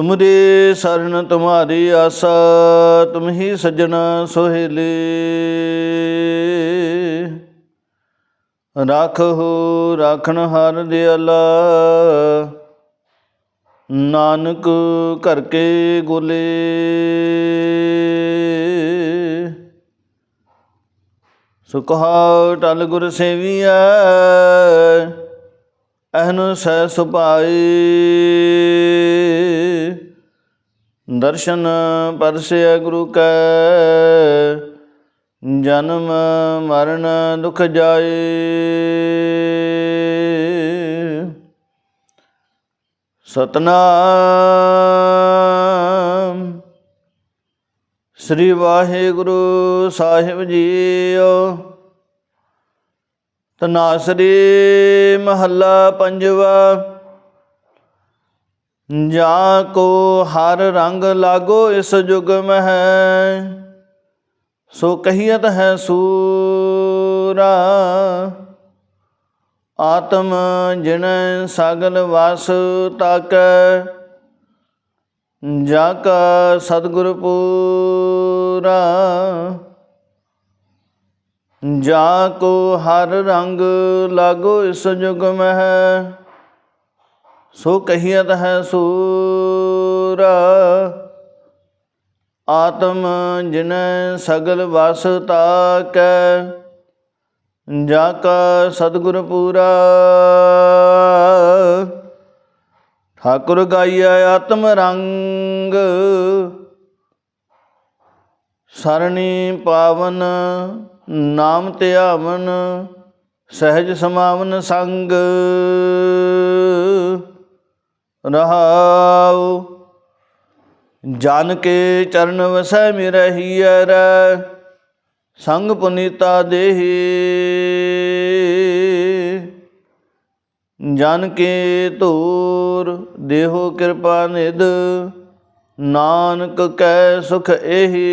ਤੁਮਰੇ ਸਰਨ ਤੁਮਾਰੀ ਆਸਾ, ਤੁਮ ਹੀ ਸਜਣਾ ਸੋਹਿਲੇ। ਰਾਖੋ ਰਾਖਣ ਹਰ ਦਿਆਲਾ, ਨਾਨਕ ਕਰਕੇ ਗੋਲੇ। ਸੁਖਾ ਟਲ ਗੁਰ ਸੇਵੀਐ, ਅਹਨ ਸਹਿ ਸੁਭਾਈ ਦਰਸ਼ਨ ਪਰਸਿਆ ਗੁਰੂ ਕੈ। ਜਨਮ ਮਰਨ ਦੁਖ ਜਾਏ। ਸਤਨਾਮ। ਸ੍ਰੀ ਵਾਹਿਗੁਰੂ ਸਾਹਿਬ ਜੀਓ। ਤਨਾਸਰੀ ਮਹੱਲਾ ਪੰਜਵਾ। ਜਾ ਕੋ ਹਰ ਰੰਗ ਲਾਗੋ ਇਸ ਜੁਗ ਮਹਿ, ਸੋ ਕਹੀਤ ਹੈ ਸੂਰਾ, ਆਤਮ ਜਿਨ ਸਗਲ ਵਸ ਤਾਕੈ, ਜਾ ਕਾ ਸਤਿਗੁਰ ਪੂਰਾ, ਜਾ ਕੋ ਹਰ ਰੰਗ ਲਾਗੋ ਇਸ ਜੁਗ ਮਹਿ ਸੋ ਕਹੀਤ ਹੈ ਸੂਰਾ, ਆਤਮ ਜਿਨ ਸਗਲ ਵਸ ਤਾਕੈ ਜਾ ਕਾ ਸਤਿਗੁਰ ਪੂਰਾ। ਠਾਕੁਰ ਗਾਈਆ ਆਤਮ ਰੰਗ, ਸਰਣੀ ਪਾਵਨ ਨਾਮ ਧਿਆਵਨ, ਸਹਿਜ ਸਮਾਵਨ ਸੰਗ। ਰਹਾਉ ਜਨ ਕੇ ਚਰਨ ਵਸੈ ਮਿਰਹੀਐਰ ਸੰਗ ਪੁਨੀਤਾ ਦੇਹੀ। ਜਨ ਕੇ ਧੂਰ, ਦੇਹੋ ਕਿਰਪਾ ਨਿਦ ਨਾਨਕ ਕੈ ਸੁਖ ਇਹੀ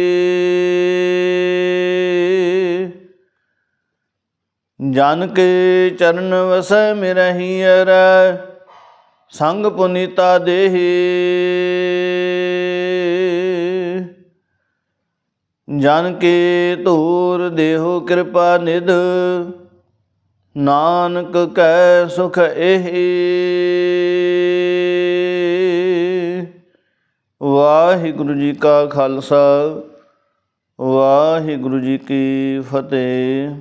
ਜਨ ਕੇ ਚਰਨ ਵਸੈ ਮਿਰਹੀਐਰ ਸੰਗ ਪੁਨੀਤਾ ਦੇਹੀ। ਜਨ ਕੇ ਧੂਰ ਦੇਹੋ ਕਿਰਪਾ ਨਿਧ, ਨਾਨਕ ਕੈ ਸੁਖ ਇਹੀ ਵਾਹਿਗੁਰੂ ਜੀ ਕਾ ਖਾਲਸਾ, ਵਾਹਿਗੁਰੂ ਜੀ ਕੀ ਫਤਿਹ।